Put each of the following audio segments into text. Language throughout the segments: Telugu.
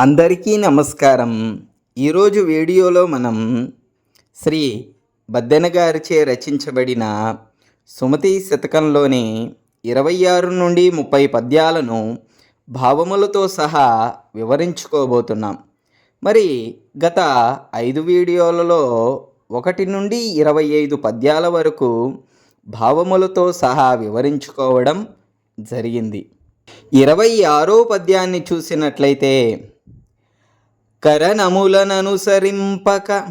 అందరికీ నమస్కారం. ఈరోజు వీడియోలో మనం శ్రీ బద్దెన గారిచే రచించబడిన సుమతి శతకంలోని ఇరవై ఆరు నుండి ముప్పై పద్యాలను భావములతో సహా వివరించుకోబోతున్నాం. మరి గత ఐదు వీడియోలలో ఒకటి నుండి ఇరవై ఐదు పద్యాల వరకు భావములతో సహా వివరించుకోవడం జరిగింది. ఇరవై ఆరో పద్యాన్ని చూసినట్లయితే కరణములననుసరింపక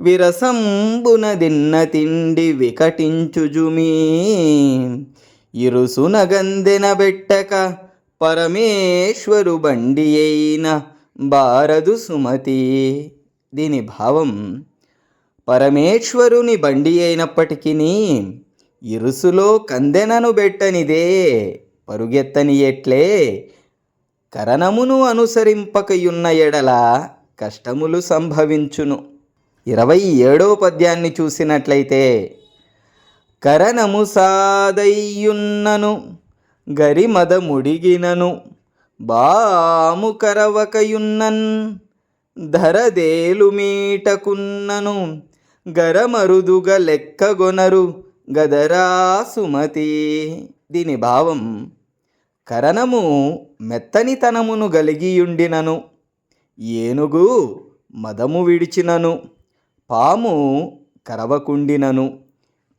విరసంబున దిన్న తిండి వికటించుజుమీ. ఇరుసునగందెన బెట్టక పరమేశ్వరు బండి అయిన బారదు సుమతి. దీని భావం పరమేశ్వరుని బండి అయినప్పటికీ ఇరుసులో కందెనను బెట్టనిదే పరుగెత్తని ఎట్లే కరణమును అనుసరింపకయున్న ఎడల కష్టములు సంభవించును. ఇరవై ఏడో పద్యాన్ని చూసినట్లయితే కరణము సాదయ్యున్నను గరిమద ముడిగినను బాము కరవకయున్నన్ ధరదేలు మీటకున్నను గరమరుదుగ లెక్కగొనరు గదరా సుమతి. దీని భావం కరణము మెత్తనితనమును గలిగియుండినను. ఏనుగు మదము విడిచినను. పాము కరవకుండినను.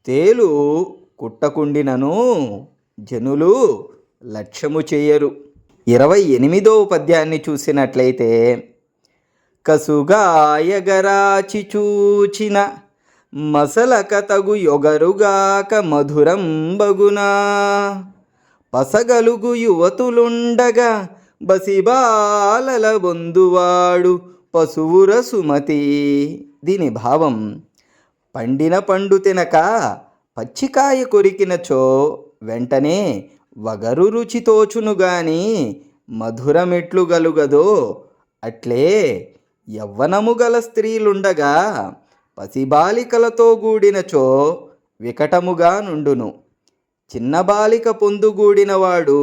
తేలు కుట్టకుండినను. జనులు లక్ష్యము చేయరు. ఇరవై ఎనిమిదో పద్యాన్ని చూసినట్లయితే కసుగాయగరాచి చూచిన మసలక తగు యొగరుగాక మధురం బగునా. పసగలుగు యువతులుండగా బసిబాలల బొందువాడు పశువుర సుమతి. దీని భావం పండిన పండు తినక పచ్చికాయ కొరికినచో వెంటనే వగరు రుచి తోచును గాని మధురమెట్లు గలుగదో అట్లే యవ్వనము గల స్త్రీలుండగా పసిబాలికలతో గూడినచో వికటముగా నుండును. చిన్న బాలిక పొందుగూడినవాడు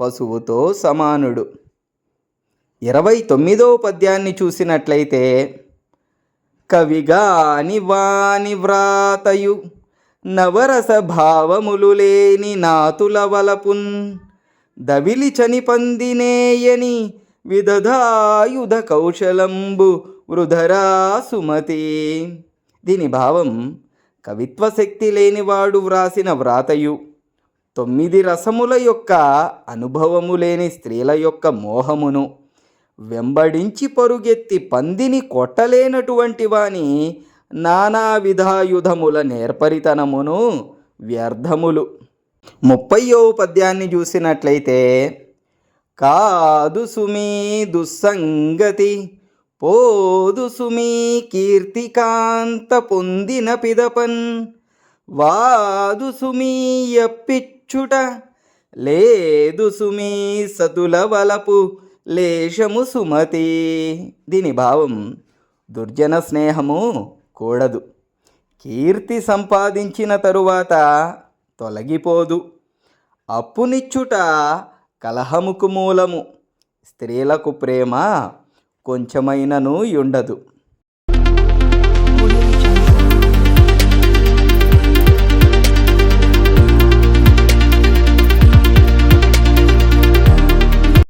పశువుతో సమానుడు. ఇరవై తొమ్మిదవ పద్యాన్ని చూసినట్లయితే కవిగాని వాని వ్రాతయు నవరస భావములు లేని నాతుల వలపున్ దవిలి చని పందినేయని విదధాయుధ కౌశలంబు వృధరా సుమతి. దీని భావం కవిత్వ శక్తి లేనివాడు వ్రాసిన వ్రాతయు. తొమ్మిది రసముల యొక్క అనుభవము లేని స్త్రీల యొక్క మోహమును. వెంబడించి పరుగెత్తి పందిని కొట్టలేనటువంటి వాని నానా విధాయుధముల నేర్పరితనమును వ్యర్థములు. ముప్పయో పద్యాన్ని చూసినట్లయితే కాదు సుమీ దుస్సంగతి పోదు సుమీ కీర్తికాంత పొందిన పిదపన్. వాదు సుమీ ఎప్పిచ్చుట లేదు సుమీ సతుల వలపు లేశము సుమతి. దీని భావం దుర్జన స్నేహము కూడదు. కీర్తి సంపాదించిన తరువాత తొలగిపోదు. అప్పునిచ్చుట కలహముకు మూలము స్త్రీలకు ప్రేమ కొంచెమైనను ఉండదు